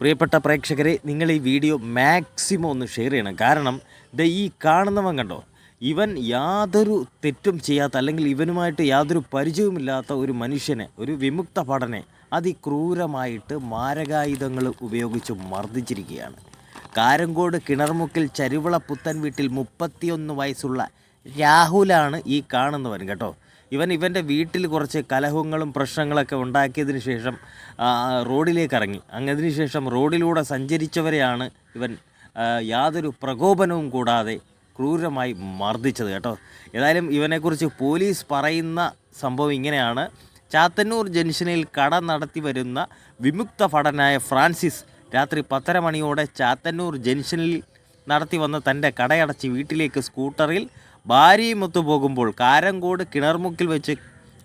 പ്രിയപ്പെട്ട പ്രേക്ഷകരെ നിങ്ങൾ ഈ വീഡിയോ മാക്സിമം ഒന്ന് ഷെയർ ചെയ്യണം. കാരണം ദ ഈ കാണുന്നവൻ കണ്ടോ? ഇവൻ യാതൊരു തെറ്റും ചെയ്യാത്ത അല്ലെങ്കിൽ ഇവനുമായിട്ട് യാതൊരു പരിചയവുമില്ലാത്ത ഒരു മനുഷ്യനെ ഒരു വിമുക്ത പഠനെ അതിക്രൂരമായിട്ട് മാരകായുധങ്ങൾ ഉപയോഗിച്ച് മർദ്ദിച്ചിരിക്കുകയാണ്. കാരങ്കോട് കിണർമുക്കിൽ ചരുവള പുത്തൻ വീട്ടിൽ മുപ്പത്തിയൊന്ന് വയസ്സുള്ള രാഹുലാണ് ഈ കാണുന്നവൻ കേട്ടോ. ഇവൻ ഇവന്റെ വീട്ടിൽ കുറച്ച് കലഹങ്ങളും പ്രശ്നങ്ങളൊക്കെ ഉണ്ടാക്കിയതിന് ശേഷം റോഡിലേക്ക് ഇറങ്ങി. അങ്ങതിന് ശേഷം റോഡിലൂടെ സഞ്ചരിച്ചവരെയാണ് ഇവൻ യാതൊരു പ്രകോപനവും കൂടാതെ ക്രൂരമായി മർദ്ദിച്ചത് കേട്ടോ. ഏതായാലും ഇവനെക്കുറിച്ച് പോലീസ് പറയുന്ന സംഭവം ഇങ്ങനെയാണ്. ചാത്തന്നൂർ ജംഗ്ഷനിൽ കട നടത്തി വരുന്ന വിമുക്ത ഭടനായ ഫ്രാൻസിസ് രാത്രി പത്തര മണിയോടെ ചാത്തന്നൂർ ജംഗ്ഷനിൽ നടത്തി വന്ന തന്റെ കടയടച്ച് വീട്ടിലേക്ക് സ്കൂട്ടറിൽ ഭാര്യയുമൊത്തു പോകുമ്പോൾ കാരങ്കോട് കിണർമുക്കിൽ വെച്ച്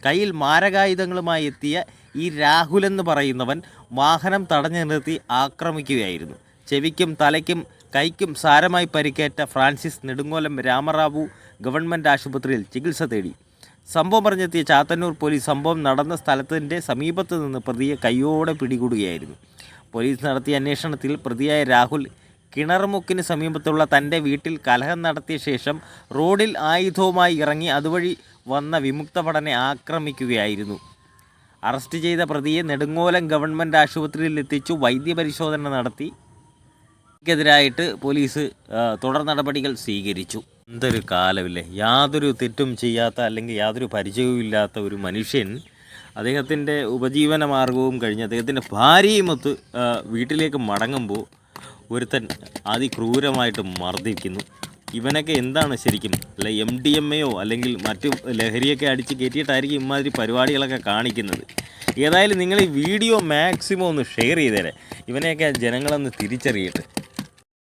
കയ്യിൽ മാരകായുധങ്ങളുമായി എത്തിയ ഈ രാഹുൽ എന്ന് പറയുന്നവൻ വാഹനം തടഞ്ഞു നിർത്തി ആക്രമിക്കുകയായിരുന്നു. ചെവിക്കും തലയ്ക്കും കൈക്കും സാരമായി പരിക്കേറ്റ ഫ്രാൻസിസ് നെടുങ്ങോലം രാമറാവു ഗവൺമെന്റ് ആശുപത്രിയിൽ ചികിത്സ തേടി. സംഭവം പറഞ്ഞെത്തിയ ചാത്തന്നൂർ പോലീസ് സംഭവം നടന്ന സ്ഥലത്തിന്റെ സമീപത്ത് നിന്ന് പ്രതിയെ കൈയോടെ പിടികൂടുകയായിരുന്നു. പോലീസ് നടത്തിയ അന്വേഷണത്തിൽ പ്രതിയായ രാഹുൽ കിണർമുക്കിന് സമീപത്തുള്ള തന്റെ വീട്ടിൽ കലഹം നടത്തിയ ശേഷം റോഡിൽ ആയുധവുമായി ഇറങ്ങി അതുവഴി വന്ന വിമുക്ത ഭടനെ ആക്രമിക്കുകയായിരുന്നു. അറസ്റ്റ് ചെയ്ത പ്രതിയെ നെടുങ്ങോലം ഗവൺമെന്റ് ആശുപത്രിയിൽ എത്തിച്ചു വൈദ്യപരിശോധന നടത്തി. ക്കെതിരായിട്ട് പോലീസ് തുടർ നടപടികൾ സ്വീകരിച്ചു. എന്തൊരു കാലമില്ലേ? യാതൊരു തെറ്റും ചെയ്യാത്ത അല്ലെങ്കിൽ യാതൊരു പരിചയവും ഇല്ലാത്ത ഒരു മനുഷ്യൻ അദ്ദേഹത്തിന്റെ ഉപജീവന മാർഗവും കഴിഞ്ഞ് അദ്ദേഹത്തിന്റെ ഭാര്യയുമൊത്ത് വീട്ടിലേക്ക് മടങ്ങുമ്പോൾ ഒരുത്തൻ അതിക്രൂരമായിട്ട് മർദ്ദിക്കുന്നു. ഇവനൊക്കെ എന്താണ് ശരിക്കും? അല്ല എം ഡി എം എയോ അല്ലെങ്കിൽ മറ്റു ലഹരിയൊക്കെ അടിച്ച് കയറ്റിയിട്ടായിരിക്കും ഇമാതിരി പരിപാടികളൊക്കെ കാണിക്കുന്നത്. ഏതായാലും നിങ്ങൾ ഈ വീഡിയോ മാക്സിമം ഒന്ന് ഷെയർ ചെയ്തേരെ. ഇവനെയൊക്കെ ജനങ്ങളൊന്ന് തിരിച്ചറിയട്ടെ.